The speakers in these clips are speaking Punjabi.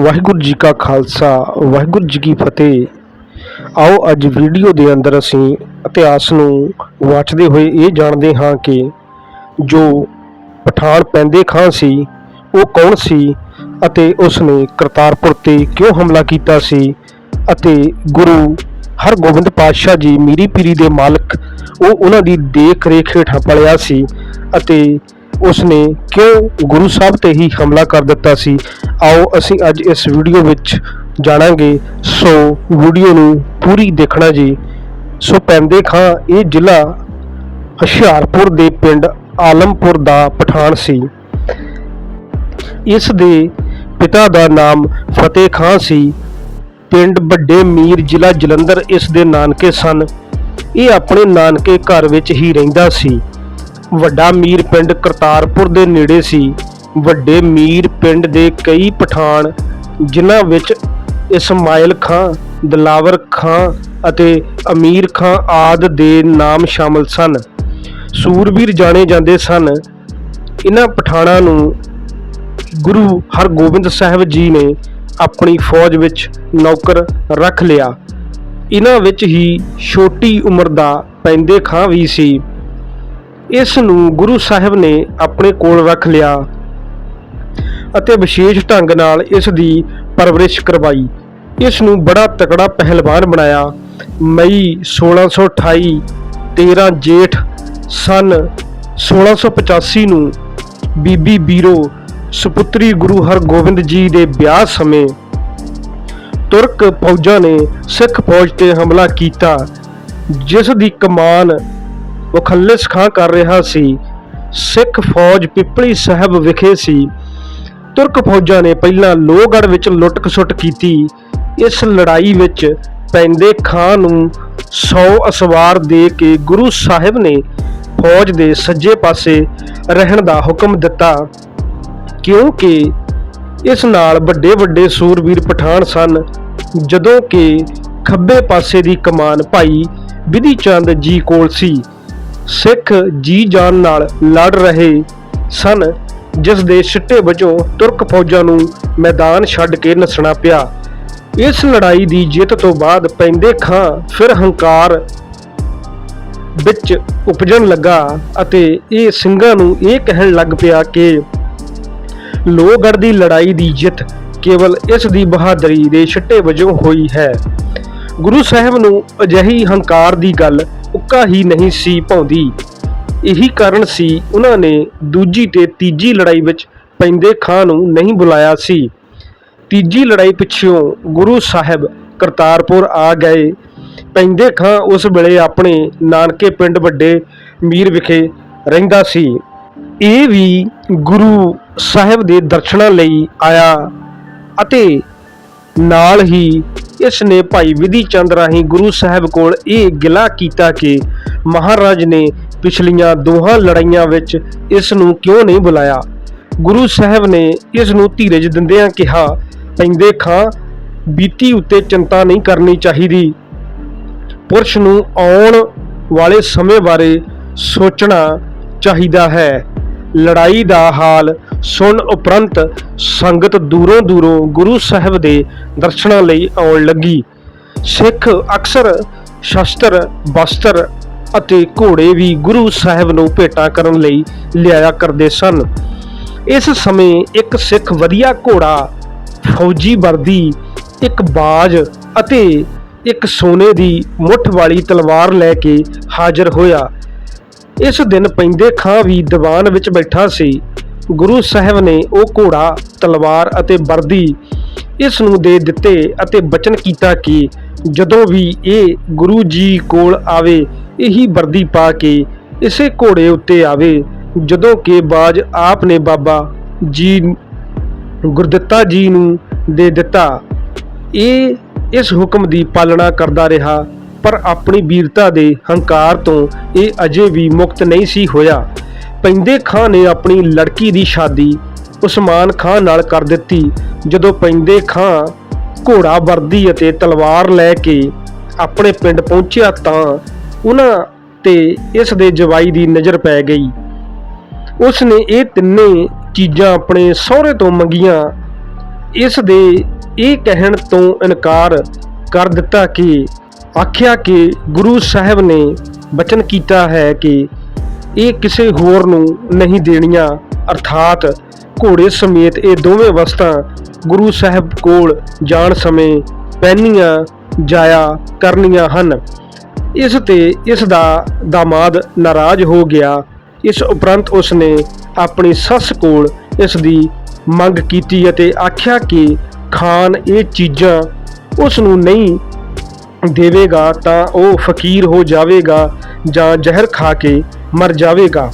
ਵਾਹਿਗੁਰੂ ਜੀ ਕਾ ਖਾਲਸਾ, ਵਾਹਿਗੁਰੂ ਜੀ ਕੀ ਫਤਿਹ। ਆਓ ਅੱਜ ਵੀਡੀਓ ਦੇ ਅੰਦਰ ਅਸੀਂ ਇਤਿਹਾਸ ਨੂੰ ਵਾਚਦੇ ਹੋਏ ਇਹ ਜਾਣਦੇ ਹਾਂ ਕਿ ਜੋ ਪਠਾਨ ਪੈਂਦੇ ਖਾਂ ਸੀ, ਉਹ ਕੌਣ ਸੀ ਅਤੇ ਉਸ ਨੇ ਕਰਤਾਰਪੁਰ ਤੇ ਕਿਉਂ ਹਮਲਾ ਕੀਤਾ ਸੀ ਅਤੇ ਗੁਰੂ ਹਰਗੋਬਿੰਦ ਪਾਤਸ਼ਾਹ ਜੀ ਮੀਰੀ ਪੀਰੀ ਦੇ ਮਾਲਕ, ਉਹ ਉਹਨਾਂ ਦੀ ਦੇਖ ਰੇਖ ਹੇਠਾਂ ਪਲਿਆ ਸੀ ਅਤੇ ਉਸ ਨੇ ਕਿਉਂ ਗੁਰੂ ਸਾਹਿਬ ਤੇ ਹੀ ਹਮਲਾ ਕਰ ਦਿੱਤਾ ਸੀ? ਆਓ ਅਸੀਂ ਅੱਜ ਇਸ ਵੀਡੀਓ ਵਿੱਚ ਜਾਣਾਂਗੇ। ਸੋ ਵੀਡੀਓ ਨੂੰ ਪੂਰੀ ਦੇਖਣਾ ਜੀ। ਸੋ ਪੈਂਦੇ ਖਾਂ, ਇਹ ਜ਼ਿਲ੍ਹਾ ਹੁਸ਼ਿਆਰਪੁਰ ਦੇ ਪਿੰਡ ਆਲਮਪੁਰ ਦਾ ਪਠਾਨ ਸੀ। ਇਸ ਦੇ ਪਿਤਾ ਦਾ ਨਾਮ ਫਤਿਹ ਖਾਂ ਸੀ। ਪਿੰਡ ਵੱਡੇ ਮੀਰ ਜ਼ਿਲ੍ਹਾ ਜਲੰਧਰ ਇਸ ਦੇ ਨਾਨਕੇ ਸਨ। ਇਹ ਆਪਣੇ ਨਾਨਕੇ ਘਰ ਵਿੱਚ ਹੀ ਰਹਿੰਦਾ ਸੀ। ਵੱਡਾ ਮੀਰ ਪਿੰਡ ਕਰਤਾਰਪੁਰ ਦੇ ਨੇੜੇ ਸੀ। ਵੱਡੇ ਮੀਰ ਪਿੰਡ ਦੇ ਕਈ ਪਠਾਨ, ਜਿਨ੍ਹਾਂ ਵਿੱਚ ਇਸਮਾਇਲ ਖਾਂ, ਦਲਾਵਰ ਖਾਂ ਅਤੇ ਅਮੀਰ ਖਾਂ ਆਦ ਦੇ ਨਾਮ ਸ਼ਾਮਲ ਸਨ। ਸੂਰਬੀਰ ਜਾਣੇ ਜਾਂਦੇ ਸਨ। ਇਹਨਾਂ ਪਠਾਣਾਂ ਨੂੰ ਗੁਰੂ ਹਰਗੋਬਿੰਦ ਸਾਹਿਬ ਜੀ ਨੇ ਆਪਣੀ ਫੌਜ ਵਿੱਚ ਨੌਕਰ ਰੱਖ ਲਿਆ। ਇਹਨਾਂ ਵਿੱਚ ਹੀ ਛੋਟੀ ਉਮਰ ਦਾ ਪੈਂਦੇ ਖਾਂ ਵੀ ਸੀ। ਇਸ ਨੂੰ ਗੁਰੂ ਸਾਹਿਬ ਨੇ ਆਪਣੇ ਕੋਲ ਰੱਖ ਲਿਆ ਅਤੇ ਵਿਸ਼ੇਸ਼ ਢੰਗ ਨਾਲ ਇਸ ਦੀ ਪਰਵਰਿਸ਼ ਕਰਵਾਈ। ਇਸ ਨੂੰ ਬੜਾ ਤਕੜਾ ਪਹਿਲਵਾਨ ਬਣਾਇਆ। ਮਈ 1628 13 ਜੇਠ, ਸਨ 1685 ਨੂੰ ਬੀਬੀ ਬੀਰੋ ਸੁਪੁੱਤਰੀ ਗੁਰੂ ਹਰਗੋਬਿੰਦ ਜੀ ਦੇ ਵਿਆਹ ਸਮੇਂ ਤੁਰਕ ਫੌਜਾਂ ਨੇ ਸਿੱਖ ਫੌਜ ਤੇ ਹਮਲਾ ਕੀਤਾ, ਜਿਸ ਦੀ ਕਮਾਨ ਮੁਖੱਲਿਸ ਖਾਂ ਕਰ ਰਿਹਾ ਸੀ। ਸਿੱਖ ਫੌਜ ਪਿੱਪਲੀ ਸਾਹਿਬ ਵਿਖੇ ਸੀ। ਤੁਰਕ ਫੌਜਾਂ ਨੇ ਪਹਿਲਾਂ ਲੋਹਗੜ੍ਹ ਵਿੱਚ ਲੁੱਟ-ਖਸੁੱਟ ਕੀਤੀ। ਇਸ ਲੜਾਈ ਵਿੱਚ ਪੈਂਦੇ ਖਾਂ ਨੂੰ 100 ਅਸਵਾਰ ਦੇ ਕੇ ਗੁਰੂ ਸਾਹਿਬ ਨੇ ਫੌਜ ਦੇ ਸੱਜੇ ਪਾਸੇ ਰਹਿਣ ਦਾ ਹੁਕਮ ਦਿੱਤਾ। ਕਿਉਂਕਿ ਇਸ ਨਾਲ ਵੱਡੇ ਵੱਡੇ ਸੂਰਬੀਰ ਪਠਾਨ ਸਨ। ਜਦੋਂ ਕਿ ਖੱਬੇ ਪਾਸੇ ਦੀ ਕਮਾਨ ਭਾਈ ਵਿਧੀ ਚੰਦ ਜੀ ਕੋਲ ਸੀ। ਸਿੱਖ ਜੀ ਜਾਨ ਨਾਲ ਲੜ ਰਹੇ ਸਨ, ਜਿਸ ਦੇ ਸਿੱਟੇ ਵਜੋਂ ਤੁਰਕ ਫੌਜਾਂ ਨੂੰ ਮੈਦਾਨ ਛੱਡ ਕੇ ਨੱਸਣਾ ਪਿਆ। ਇਸ ਲੜਾਈ ਦੀ ਜਿੱਤ ਤੋਂ ਬਾਅਦ ਪੈਂਦੇ ਖਾਂ ਫਿਰ ਹੰਕਾਰ ਵਿੱਚ ਉਪਜਣ ਲੱਗਾ ਅਤੇ ਇਹ ਸਿੰਘਾਂ ਨੂੰ ਇਹ ਕਹਿਣ ਲੱਗ ਪਿਆ ਕਿ ਲੋਹਗੜ੍ਹ ਦੀ ਲੜਾਈ ਦੀ ਜਿੱਤ ਕੇਵਲ ਇਸ ਦੀ ਬਹਾਦਰੀ ਦੇ ਛੱਟੇ ਵਜੋਂ ਹੋਈ ਹੈ। ਗੁਰੂ ਸਾਹਿਬ ਨੂੰ ਅਜਿਹੀ ਹੰਕਾਰ ਦੀ ਗੱਲ ਉੱਕਾ ਹੀ ਨਹੀਂ ਸੀ ਪਾਉਂਦੀ। ਇਹੀ ਕਾਰਨ ਸੀ ਉਹਨਾਂ ਨੇ ਦੂਜੀ ਤੇ ਤੀਜੀ ਲੜਾਈ ਵਿੱਚ ਪੈਂਦੇ ਖਾਂ ਨੂੰ ਨਹੀਂ ਬੁਲਾਇਆ ਸੀ। ਤੀਜੀ ਲੜਾਈ ਪਿੱਛੋਂ ਗੁਰੂ ਸਾਹਿਬ ਕਰਤਾਰਪੁਰ ਆ ਗਏ। ਪੈਂਦੇ ਖਾਂ ਉਸ ਵੇਲੇ ਆਪਣੇ ਨਾਨਕੇ ਪਿੰਡ ਵੱਡੇ ਮੀਰ ਵਿਖੇ ਰਹਿੰਦਾ ਸੀ। ਇਹ ਵੀ ਗੁਰੂ ਸਾਹਿਬ ਦੇ ਦਰਸ਼ਨਾਂ ਲਈ ਆਇਆ ਅਤੇ ਨਾਲ ਹੀ ਇਸ ਨੇ ਭਾਈ ਵਿਧੀ ਚੰਦ ਰਾਹੀਂ ਗੁਰੂ ਸਾਹਿਬ ਕੋਲ ਇਹ ਗਿਲਾ ਕੀਤਾ ਕਿ ਮਹਾਰਾਜ ਨੇ ਪਿਛਲੀਆਂ ਦੋਹਾਂ ਲੜਾਈਆਂ ਵਿੱਚ ਇਸ ਨੂੰ ਕਿਉਂ ਨਹੀਂ ਬੁਲਾਇਆ? ਗੁਰੂ ਸਾਹਿਬ ਨੇ ਇਸ ਨੂੰ ਧੀਰਜ ਦਿੰਦਿਆਂ ਕਿਹਾ, ਪੈਂਦੇ ਖਾਂ, ਬੀਤੀ ਉੱਤੇ ਚਿੰਤਾ ਨਹੀਂ ਕਰਨੀ ਚਾਹੀਦੀ। ਪੁਰਸ਼ ਨੂੰ ਆਉਣ ਵਾਲੇ ਸਮੇਂ ਬਾਰੇ ਸੋਚਣਾ ਚਾਹੀਦਾ ਹੈ। ਲੜਾਈ ਦਾ ਹਾਲ ਸੁਣ ਉਪਰੰਤ ਸੰਗਤ ਦੂਰੋਂ ਦੂਰੋਂ ਗੁਰੂ ਸਾਹਿਬ ਦੇ ਦਰਸ਼ਨਾਂ ਲਈ ਆਉਣ ਲੱਗੀ। ਸਿੱਖ ਅਕਸਰ ਸ਼ਸਤਰ ਬਸਤਰ ਅਤੇ ਘੋੜੇ ਵੀ ਗੁਰੂ ਸਾਹਿਬ ਨੂੰ ਭੇਟਾ ਕਰਨ ਲਈ ਲਿਆਇਆ ਕਰਦੇ ਸਨ। ਇਸ ਸਮੇਂ ਇੱਕ ਸਿੱਖ ਵਧੀਆ ਘੋੜਾ, ਫੌਜੀ ਵਰਦੀ, ਇੱਕ ਬਾਜ ਅਤੇ ਇੱਕ ਸੋਨੇ ਦੀ ਮੁੱਠ ਵਾਲੀ ਤਲਵਾਰ ਲੈ ਕੇ ਹਾਜ਼ਰ ਹੋਇਆ। ਇਸ ਦਿਨ ਪੈਂਦੇ ਖਾਂ ਵੀ ਦੀਵਾਨ ਵਿੱਚ ਬੈਠਾ ਸੀ। ਗੁਰੂ ਸਾਹਿਬ ਨੇ ਉਹ ਘੋੜਾ, ਤਲਵਾਰ ਅਤੇ ਵਰਦੀ ਇਸ ਨੂੰ ਦੇ ਦਿੱਤੇ ਅਤੇ ਬਚਨ ਕੀਤਾ ਕਿ ਜਦੋਂ ਵੀ ਇਹ ਗੁਰੂ ਜੀ ਕੋਲ ਆਵੇ, ਇਹੀ ਵਰਦੀ ਪਾ ਕੇ ਇਸੇ ਘੋੜੇ ਉੱਤੇ ਆਵੇ। ਜਦੋਂ ਕਿ ਬਾਜ ਆਪ ਨੇ ਬਾਬਾ ਜੀ ਗੁਰਦਿੱਤਾ ਜੀ ਨੂੰ ਦੇ ਦਿੱਤਾ। ਇਹ ਇਸ ਹੁਕਮ ਦੀ ਪਾਲਣਾ ਕਰਦਾ ਰਿਹਾ, ਪਰ ਆਪਣੀ ਵੀਰਤਾ ਦੇ ਹੰਕਾਰ ਤੋਂ ਇਹ ਅਜੇ ਵੀ ਮੁਕਤ ਨਹੀਂ ਸੀ ਹੋਇਆ। ਪੈਂਦੇ ਖਾਂ ਨੇ ਆਪਣੀ ਲੜਕੀ ਦੀ ਸ਼ਾਦੀ ਉਸਮਾਨ ਖਾਂ ਨਾਲ ਕਰ ਦਿੱਤੀ। ਜਦੋਂ ਪੈਂਦੇ ਖਾਂ ਘੋੜਾ ਵਰਦੀ ਅਤੇ ਤਲਵਾਰ ਲੈ ਕੇ ਆਪਣੇ ਪਿੰਡ ਪਹੁੰਚਿਆ ਤਾਂ ਉਹਨਾਂ ਤੇ ਇਸ ਦੇ ਜਵਾਈ ਦੀ ਨਜ਼ਰ ਪੈ ਗਈ। ਉਸ ਨੇ ਇਹ ਤਿੰਨੇ ਚੀਜ਼ਾਂ ਆਪਣੇ ਸਹੁਰੇ ਤੋਂ ਮੰਗੀਆਂ। ਇਸ ਦੇ ਇਹ ਕਹਿਣ ਤੋਂ ਇਨਕਾਰ ਕਰ ਦਿੱਤਾ ਕਿ ਆਖਿਆ ਕਿ ਗੁਰੂ ਸਾਹਿਬ ਨੇ ਬਚਨ ਕੀਤਾ ਹੈ ਕਿ ਇਹ ਕਿਸੇ ਹੋਰ ਨੂੰ ਨਹੀਂ ਦੇਣੀਆਂ। ਅਰਥਾਤ ਘੋੜੇ ਸਮੇਤ ਇਹ ਦੋਵੇਂ ਵਸਤਾਂ ਗੁਰੂ ਸਾਹਿਬ ਕੋਲ ਜਾਣ ਸਮੇਂ ਪਹਿਨੀਆਂ ਜਾਇਆ ਕਰਨੀਆਂ ਹਨ। ਇਸ ਤੇ ਇਸ ਦਾ ਦਾਮਾਦ ਨਾਰਾਜ਼ ਹੋ ਗਿਆ। ਇਸ ਉਪਰੰਤ ਉਸਨੇ ਆਪਣੀ ਸੱਸ ਕੋਲ ਇਸ ਦੀ ਮੰਗ ਕੀਤੀ ਅਤੇ ਆਖਿਆ ਕਿ ਖਾਨ ਇਹ ਚੀਜ਼ਾਂ ਉਸ ਨੂੰ ਨਹੀਂ ਦੇਵੇਗਾ ਤਾਂ ਉਹ ਫਕੀਰ ਹੋ ਜਾਵੇਗਾ ਜਾਂ ਜ਼ਹਿਰ ਖਾ ਕੇ ਮਰ ਜਾਵੇਗਾ।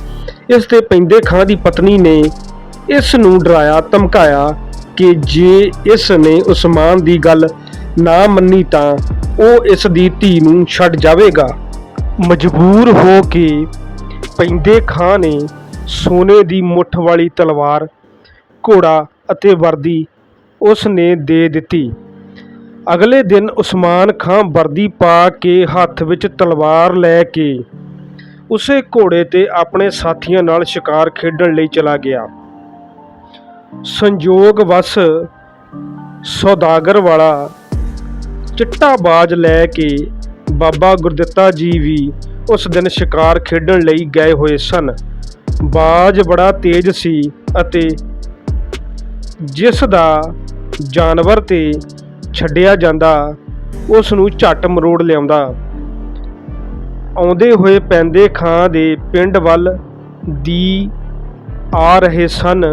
ਇਸ ਤੇ ਪੈਂਦੇ ਖਾਂ ਦੀ ਪਤਨੀ ਨੇ ਇਸ ਨੂੰ ਡਰਾਇਆ, ਧਮਕਾਇਆ ਕਿ ਜੇ ਇਸ ਨੇ ਉਸਮਾਨ ਦੀ ਗੱਲ ਨਾ ਮੰਨੀ ਤਾਂ ਉਹ ਇਸ ਦੀ ਧੀ ਨੂੰ ਛੱਡ ਜਾਵੇਗਾ। ਮਜਬੂਰ ਹੋ ਕੇ ਪੈਂਦੇ ਖਾਂ ਨੇ ਸੋਨੇ ਦੀ ਮੁੱਠ ਵਾਲੀ ਤਲਵਾਰ, ਘੋੜਾ ਅਤੇ ਵਰਦੀ ਉਸ ਨੇ ਦੇ ਦਿੱਤੀ। ਅਗਲੇ ਦਿਨ ਉਸਮਾਨ ਖਾਂ ਵਰਦੀ ਪਾ ਕੇ ਹੱਥ ਵਿੱਚ ਤਲਵਾਰ ਲੈ ਕੇ ਉਸੇ ਘੋੜੇ ਤੇ ਆਪਣੇ ਸਾਥੀਆਂ ਨਾਲ ਸ਼ਿਕਾਰ ਖੇਡਣ ਲਈ ਚਲਾ ਗਿਆ। ਸੰਜੋਗ ਵਸ ਸੌਦਾਗਰ ਵਾਲਾ ਚਿੱਟਾ ਬਾਜ ਲੈ ਕੇ ਬਾਬਾ ਗੁਰਦਿੱਤਾ ਜੀ ਵੀ ਉਸ ਦਿਨ ਸ਼ਿਕਾਰ ਖੇਡਣ ਲਈ ਗਏ ਹੋਏ ਸਨ। ਬਾਜ ਬੜਾ ਤੇਜ਼ ਸੀ ਅਤੇ ਜਿਸ ਦਾ ਜਾਨਵਰ ਤੇ ਛੱਡਿਆ ਜਾਂਦਾ, ਉਸ ਨੂੰ ਝੱਟ ਮਰੋੜ ਲਿਆਉਂਦਾ। ਆਉਂਦੇ ਹੋਏ ਪੈਂਦੇ ਖਾਂ ਦੇ ਪਿੰਡ ਵੱਲ ਦੀ ਆ ਰਹੇ ਸਨ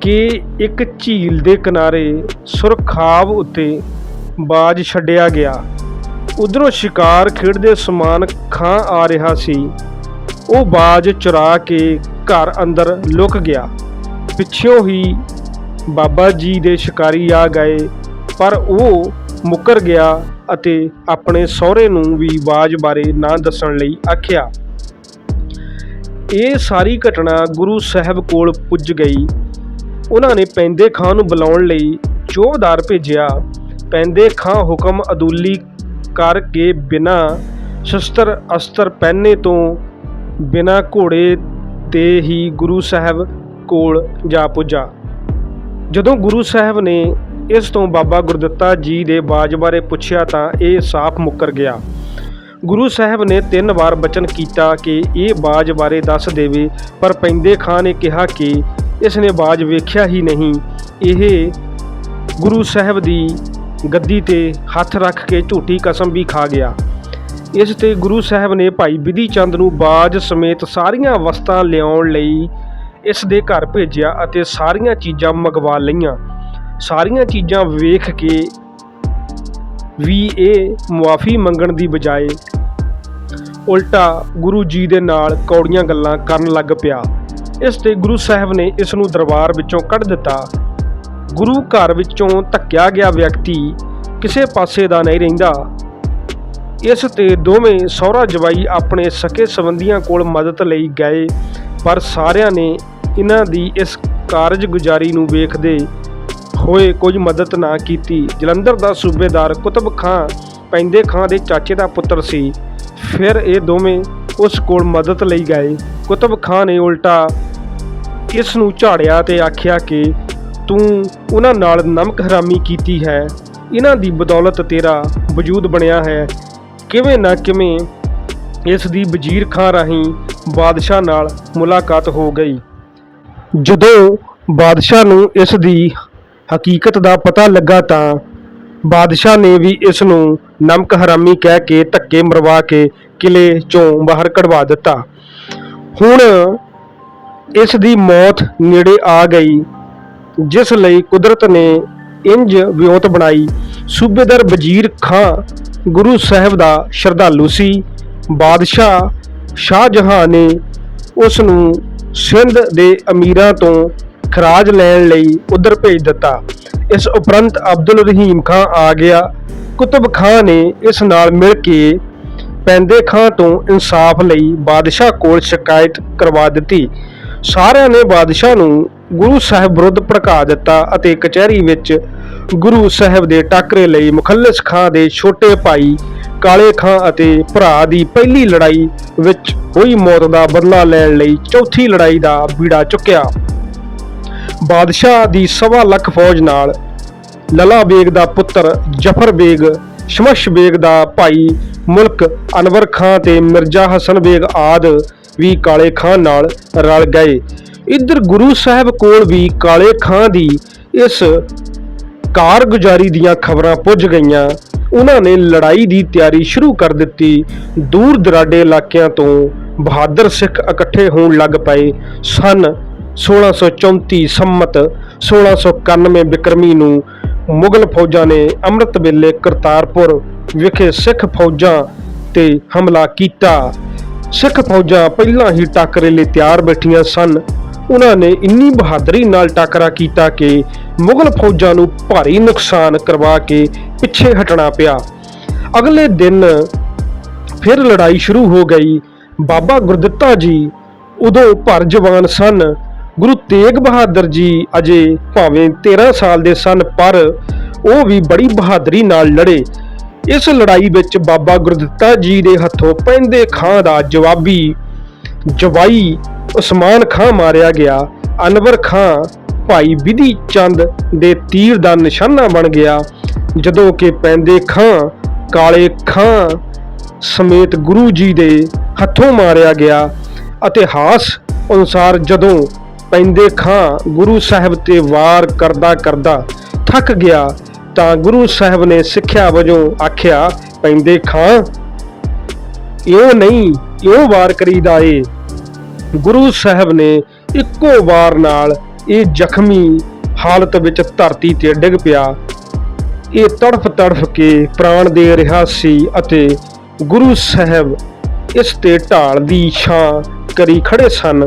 ਕਿ ਇੱਕ ਝੀਲ ਦੇ ਕਿਨਾਰੇ ਸੁਰਖਾਬ ਉੱਤੇ ਬਾਜ ਛੱਡਿਆ ਗਿਆ। ਉਧਰੋਂ ਸ਼ਿਕਾਰ ਖੇਡਦੇ ਸਮਾਨ ਖਾਂ ਆ ਰਿਹਾ ਸੀ। ਉਹ ਬਾਜ ਚੁਰਾ ਕੇ ਘਰ ਅੰਦਰ ਲੁਕ ਗਿਆ। ਪਿੱਛੋਂ ਹੀ ਬਾਬਾ ਜੀ ਦੇ ਸ਼ਿਕਾਰੀ ਆ ਗਏ, ਪਰ ਉਹ ਮੁੱਕਰ ਗਿਆ ਅਤੇ ਆਪਣੇ ਸਹੁਰੇ ਨੂੰ ਵੀ ਬਾਜ ਬਾਰੇ ਨਾ ਦੱਸਣ ਲਈ ਆਖਿਆ। ਇਹ ਸਾਰੀ ਘਟਨਾ ਗੁਰੂ ਸਾਹਿਬ ਕੋਲ ਪੁੱਜ ਗਈ। ਉਹਨਾਂ ਨੇ ਪੈਂਦੇ ਖਾਂ ਨੂੰ ਬੁਲਾਉਣ ਲਈ ਚੋਬਦਾਰ ਭੇਜਿਆ। ਪੈਂਦੇ ਖਾਂ ਹੁਕਮ ਅਦੂਲੀ ਕਰਕੇ ਬਿਨਾ ਸ਼ਸਤਰ ਅਸਤਰ ਪਹਿਨੇ ਤੋਂ ਬਿਨਾ ਘੋੜੇ ਤੇ ਹੀ ਗੁਰੂ ਸਾਹਿਬ ਕੋਲ ਜਾ ਪੁੱਜਾ। ਜਦੋਂ ਗੁਰੂ ਸਾਹਿਬ ਨੇ ਇਸ ਤੋਂ ਬਾਬਾ ਗੁਰਦਿੱਤਾ ਜੀ ਦੇ ਬਾਜ ਬਾਰੇ ਪੁੱਛਿਆ ਤਾਂ ਇਹ ਸਾਫ਼ ਮੁੱਕਰ ਗਿਆ। ਗੁਰੂ ਸਾਹਿਬ ਨੇ ਤਿੰਨ ਵਾਰ ਬਚਨ ਕੀਤਾ ਕਿ ਇਹ ਬਾਜ ਬਾਰੇ ਦੱਸ ਦੇਵੇ, ਪਰ ਪੈਂਦੇ ਖਾਂ ਨੇ ਕਿਹਾ ਕਿ ਇਸ ਨੇ ਬਾਜ ਵੇਖਿਆ ਹੀ ਨਹੀਂ। ਇਹ ਗੁਰੂ ਸਾਹਿਬ ਦੀ ਗੱਦੀ ਤੇ ਹੱਥ ਰੱਖ ਕੇ ਝੂਠੀ ਕਸਮ ਵੀ ਖਾ ਗਿਆ। ਇਸ ਤੇ ਗੁਰੂ ਸਾਹਿਬ ਨੇ ਭਾਈ ਵਿਧੀ ਚੰਦ ਨੂੰ ਬਾਜ ਸਮੇਤ ਸਾਰੀਆਂ ਵਸਤਾਂ ਲਿਆਉਣ ਲਈ ਇਸ ਦੇ ਘਰ ਭੇਜਿਆ ਅਤੇ ਸਾਰੀਆਂ ਚੀਜ਼ਾਂ ਮੰਗਵਾ ਲਈਆਂ। ਸਾਰੀਆਂ ਚੀਜ਼ਾਂ ਵੇਖ ਕੇ ਵੀ ਇਹ ਮੁਆਫੀ ਮੰਗਣ ਦੀ ਬਜਾਏ ਉਲਟਾ ਗੁਰੂ ਜੀ ਦੇ ਨਾਲ ਕੌੜੀਆਂ ਗੱਲਾਂ ਕਰਨ ਲੱਗ ਪਿਆ। ਇਸ ਤੇ ਗੁਰੂ ਸਾਹਿਬ ਨੇ ਇਸ ਨੂੰ ਦਰਬਾਰ ਵਿੱਚੋਂ ਕੱਢ ਦਿੱਤਾ। ਗੁਰੂ ਘਰ ਵਿੱਚੋਂ ਧੱਕਿਆ ਗਿਆ ਵਿਅਕਤੀ ਕਿਸੇ ਪਾਸੇ ਦਾ ਨਹੀਂ ਰਹਿੰਦਾ। ਇਸ ਤੇ ਦੋਵੇਂ ਸਹੁਰਾ ਜਵਾਈ ਆਪਣੇ ਸਕੇ ਸੰਬੰਧੀਆਂ ਕੋਲ ਮਦਦ ਲਈ ਗਏ, ਪਰ ਸਾਰਿਆਂ ਨੇ ਇਹਨਾਂ ਦੀ ਇਸ ਕਾਰਜਗੁਜ਼ਾਰੀ ਨੂੰ ਵੇਖਦੇ ਹੋਏ ਕੋਈ ਮਦਦ ਨਾ ਕੀਤੀ। ਜਲੰਧਰ ਦਾ ਸੂਬੇਦਾਰ ਕੁਤਬ ਖਾਂ ਪੈਂਦੇ ਖਾਂ ਦੇ ਚਾਚੇ ਦਾ ਪੁੱਤਰ ਸੀ। ਫਿਰ ਇਹ ਦੋਵੇਂ ਉਸ ਕੋਲ ਮਦਦ ਲਈ ਗਏ। ਕੁਤਬ ਖਾਂ ਨੇ ਉਲਟਾ ਇਸ ਨੂੰ ਝਾੜਿਆ ਤੇ ਆਖਿਆ ਕਿ ਤੂੰ ਉਹਨਾਂ ਨਾਲ ਨਮਕ ਹਰਾਮੀ ਕੀਤੀ ਹੈ। ਇਹਨਾਂ ਦੀ ਬਦੌਲਤ ਤੇਰਾ ਵਜੂਦ ਬਣਿਆ ਹੈ। ਕਿਵੇਂ ਨਾ ਕਿਵੇਂ ਇਸ ਦੀ ਵਜ਼ੀਰ ਖਾਂ ਰਾਹੀਂ ਬਾਦਸ਼ਾਹ ਨਾਲ ਮੁਲਾਕਾਤ ਹੋ ਗਈ। ਜਦੋਂ ਬਾਦਸ਼ਾਹ ਨੂੰ ਇਸ ਦੀ ਹਕੀਕਤ ਦਾ ਪਤਾ ਲੱਗਾ ਤਾਂ ਬਾਦਸ਼ਾਹ ਨੇ ਵੀ ਇਸ ਨੂੰ ਨਮਕ ਹਰਾਮੀ ਕਹਿ ਕੇ ਧੱਕੇ ਮਰਵਾ ਕੇ ਕਿਲੇ ਚੋਂ ਬਾਹਰ ਕਢਵਾ ਦਿੱਤਾ। ਹੁਣ ਇਸ ਦੀ ਮੌਤ ਨੇੜੇ ਆ ਗਈ, ਜਿਸ ਲਈ ਕੁਦਰਤ ਨੇ ਇੰਜ ਵਿਉਂਤ ਬਣਾਈ। ਸੂਬੇਦਾਰ ਵਜ਼ੀਰ ਖਾਂ ਗੁਰੂ ਸਾਹਿਬ ਦਾ ਸ਼ਰਧਾਲੂ ਸੀ। ਬਾਦਸ਼ਾਹ ਸ਼ਾਹਜਹਾਂ ਨੇ ਉਸ ਨੂੰ ਸਿੰਧ ਦੇ ਅਮੀਰਾਂ ਤੋਂ ਖਰਾਜ ਲੈਣ ਲਈ ਉਧਰ ਭੇਜ ਦਿੱਤਾ। ਇਸ ਉਪਰੰਤ ਅਬਦੁਲ ਰਹੀਮ ਖਾਂ ਆ ਗਿਆ। ਕੁਤਬ ਖਾਂ ਨੇ ਇਸ ਨਾਲ ਮਿਲ ਕੇ ਪੈਂਦੇ ਖਾਂ ਤੋਂ ਇਨਸਾਫ ਲਈ ਬਾਦਸ਼ਾਹ ਕੋਲ ਸ਼ਿਕਾਇਤ ਕਰਵਾ ਦਿੱਤੀ। ਸਾਰਿਆਂ ਨੇ ਬਾਦਸ਼ਾਹ ਨੂੰ ਗੁਰੂ ਸਾਹਿਬ ਵਿਰੁੱਧ ਭੜਕਾ ਦਿੱਤਾ ਅਤੇ ਕਚਹਿਰੀ ਵਿੱਚ ਗੁਰੂ ਸਾਹਿਬ ਦੇ ਟਾਕਰੇ ਲਈ ਮੁਖੱਲਸ ਖਾਂ ਦੇ ਛੋਟੇ ਭਾਈ, ਕਾਲੇ ਖਾਂ ਅਤੇ ਭਰਾ ਦੀ ਪਹਿਲੀ ਲੜਾਈ ਵਿੱਚ ਹੋਈ ਮੌਤ ਦਾ ਬਦਲਾ ਲੈਣ ਲਈ ਚੌਥੀ ਲੜਾਈ ਦਾ ਬੀੜਾ ਚੁੱਕਿਆ। ਬਾਦਸ਼ਾਹ ਦੀ ਸਵਾ ਲੱਖ ਫੌਜ ਨਾਲ ਲਲਾ ਬੇਗ ਦਾ ਪੁੱਤਰ ਜਫਰ ਬੇਗ, ਸ਼ਮਸ਼ ਬੇਗ ਦਾ ਭਾਈ ਮੁਲਕ ਅਨਵਰ ਖਾਨ ਤੇ ਮਿਰਜ਼ਾ ਹਸਨ ਬੇਗ ਆਦ ਵੀ ਕਾਲੇ ਖਾਨ ਨਾਲ ਰਲ ਗਏ। ਇੱਧਰ ਗੁਰੂ ਸਾਹਿਬ ਕੋਲ ਵੀ ਕਾਲੇ ਖਾਨ ਦੀ ਇਸ ਕਾਰਗੁਜ਼ਾਰੀ ਦੀਆਂ ਖਬਰਾਂ ਪੁੱਜ ਗਈਆਂ। ਉਹਨਾਂ ਨੇ ਲੜਾਈ ਦੀ ਤਿਆਰੀ ਸ਼ੁਰੂ ਕਰ ਦਿੱਤੀ। ਦੂਰ ਦਰਾਡੇ ਇਲਾਕਿਆਂ ਤੋਂ ਬਹਾਦਰ ਸਿੱਖ ਇਕੱਠੇ ਹੋਣ ਲੱਗ ਪਏ। ਸਨ 1634 ਸੰਮਤ 1691 ਬਿਕਰਮੀ ਨੂੰ ਮੁਗਲ ਫੌਜਾਂ ਨੇ ਅੰਮ੍ਰਿਤ ਵੇਲੇ ਕਰਤਾਰਪੁਰ ਵਿਖੇ ਸਿੱਖ ਫੌਜਾਂ ਤੇ ਹਮਲਾ ਕੀਤਾ। ਸਿੱਖ ਫੌਜਾਂ ਪਹਿਲਾਂ ਹੀ ਟਾਕਰੇ ਲਈ ਤਿਆਰ ਬੈਠੀਆਂ ਸਨ। ਉਹਨਾਂ ਨੇ ਇੰਨੀ ਬਹਾਦਰੀ ਨਾਲ ਟਾਕਰਾ ਕੀਤਾ ਕਿ ਮੁਗਲ ਫੌਜਾਂ ਨੂੰ ਭਾਰੀ ਨੁਕਸਾਨ ਕਰਵਾ ਕੇ ਪਿੱਛੇ ਹਟਣਾ ਪਿਆ। ਅਗਲੇ ਦਿਨ ਫਿਰ ਲੜਾਈ ਸ਼ੁਰੂ ਹੋ ਗਈ। ਬਾਬਾ ਗੁਰਦਿੱਤਾ ਜੀ ਉਦੋਂ ਭਰ ਜਵਾਨ ਸਨ। ਗੁਰੂ ਤੇਗ ਬਹਾਦਰ ਜੀ ਅਜੇ ਭਾਵੇਂ 13 ਸਾਲ ਦੇ ਸਨ, ਪਰ ਉਹ ਵੀ ਬੜੀ ਬਹਾਦਰੀ ਨਾਲ ਲੜੇ। ਇਸ ਲੜਾਈ ਵਿੱਚ ਬਾਬਾ ਗੁਰਦਿੱਤਾ ਜੀ ਦੇ ਹੱਥੋਂ ਪੈਂਦੇ ਖਾਂ ਦਾ ਜਵਾਬੀ ਜਵਾਈ ਉਸਮਾਨ ਖਾਂ ਮਾਰਿਆ ਗਿਆ। ਅਨਵਰ ਖਾਂ ਭਾਈ ਵਿਧੀ ਚੰਦ ਦੇ ਤੀਰ ਦਾ ਨਿਸ਼ਾਨਾ ਬਣ ਗਿਆ, ਜਦੋਂ ਕਿ ਪੈਂਦੇ ਖਾਂ, ਕਾਲੇ ਖਾਂ ਸਮੇਤ ਗੁਰੂ ਜੀ ਦੇ ਹੱਥੋਂ ਮਾਰਿਆ ਗਿਆ। ਇਤਿਹਾਸ ਅਨੁਸਾਰ ਜਦੋਂ ਪੈਂਦੇ ਖਾਂ ਗੁਰੂ ਸਾਹਿਬ ਤੇ ਵਾਰ ਕਰਦਾ ਕਰਦਾ ਥੱਕ ਗਿਆ ਤਾਂ ਗੁਰੂ ਸਾਹਿਬ ਨੇ ਸਿੱਖਿਆ ਵਜੋਂ ਆਖਿਆ, ਪੈਂਦੇ ਖਾਂ, ਇਉਂ ਨਹੀਂ, ਇਉਂ ਵਾਰ ਕਰੀਦਾ ਏ। ਗੁਰੂ ਸਾਹਿਬ ਨੇ ਇੱਕੋ ਵਾਰ ਨਾਲ ਇਹ ਜ਼ਖਮੀ ਹਾਲਤ ਵਿੱਚ ਧਰਤੀ ਤੇ ਡਿੱਗ ਪਿਆ। ਇਹ ਤੜਫ ਤੜਫ ਕੇ ਪ੍ਰਾਣ ਦੇ ਰਿਹਾ ਸੀ ਅਤੇ ਗੁਰੂ ਸਾਹਿਬ ਇਸ ਤੇ ਢਾਲ ਦੀ ਛਾਂ ਕਰੀ ਖੜੇ ਸਨ।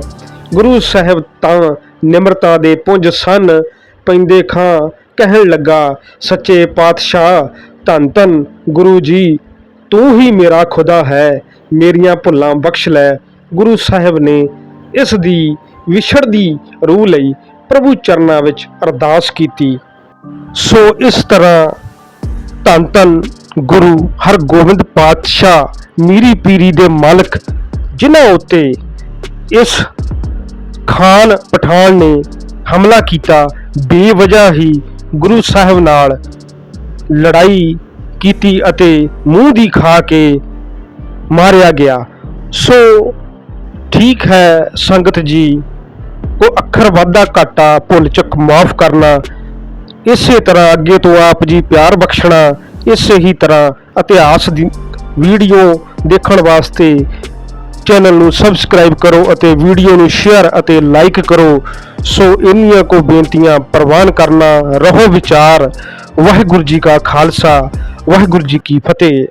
ਗੁਰੂ ਸਾਹਿਬ ਤਾਂ ਨਿਮਰਤਾ ਦੇ ਪੁੰਜ ਸਨ। ਪੈਂਦੇ ਖਾਂ ਕਹਿਣ ਲੱਗਾ, ਸੱਚੇ ਪਾਤਸ਼ਾਹ, ਧੰਨ ਧੰਨ ਗੁਰੂ ਜੀ, ਤੂੰ ਹੀ ਮੇਰਾ ਖੁਦਾ ਹੈ, ਮੇਰੀਆਂ ਭੁੱਲਾਂ ਬਖਸ਼ ਲੈ। ਗੁਰੂ ਸਾਹਿਬ ਨੇ ਇਸ ਦੀ ਵਿਛੜਦੀ ਰੂਹ ਲਈ ਪ੍ਰਭੂ ਚਰਨਾਂ ਵਿੱਚ ਅਰਦਾਸ ਕੀਤੀ। ਸੋ ਇਸ ਤਰ੍ਹਾਂ ਧੰਨ ਧੰਨ ਗੁਰੂ ਹਰਗੋਬਿੰਦ ਪਾਤਸ਼ਾਹ, ਮੀਰੀ ਪੀਰੀ ਦੇ ਮਾਲਕ, ਜਿਨ੍ਹਾਂ ਉੱਤੇ ਇਸ ਖਾਨ ਪਠਾਨ ਨੇ ਹਮਲਾ ਕੀਤਾ। ਬੇਵਜ੍ਹਾ ਹੀ ਗੁਰੂ ਸਾਹਿਬ ਨਾਲ ਲੜਾਈ ਕੀਤੀ ਅਤੇ ਮੂੰਹ ਦੀ ਖਾ ਕੇ ਮਾਰਿਆ ਗਿਆ। ਸੋ ਠੀਕ ਹੈ ਸੰਗਤ ਜੀ, ਉਹ ਅੱਖਰ ਵਾਧਾ ਘਾਟਾ ਭੁੱਲ ਚੁੱਕ ਮਾਫ ਕਰਨਾ। ਇਸੇ ਤਰ੍ਹਾਂ ਅੱਗੇ ਤੋਂ ਆਪ ਜੀ ਪਿਆਰ ਬਖਸ਼ਣਾ, ਇਸੇ ਹੀ ਤਰ੍ਹਾਂ ਇਤਿਹਾਸ ਦੀ ਵੀਡੀਓ ਦੇਖਣ ਵਾਸਤੇ ਚੈਨਲ ਨੂੰ ਸਬਸਕ੍ਰਾਈਬ ਕਰੋ ਅਤੇ ਵੀਡੀਓ ਨੂੰ ਸ਼ੇਅਰ ਅਤੇ ਲਾਈਕ ਕਰੋ। ਸੋ ਇੰਨੀਆਂ ਕੋ ਬੇਨਤੀਆਂ ਪ੍ਰਵਾਨ ਕਰਨਾ ਰਹੋ ਵਿਚਾਰ। ਵਾਹਿਗੁਰੂ ਜੀ ਕਾ ਖਾਲਸਾ, ਵਾਹਿਗੁਰੂ ਜੀ ਕੀ ਫਤਿਹ।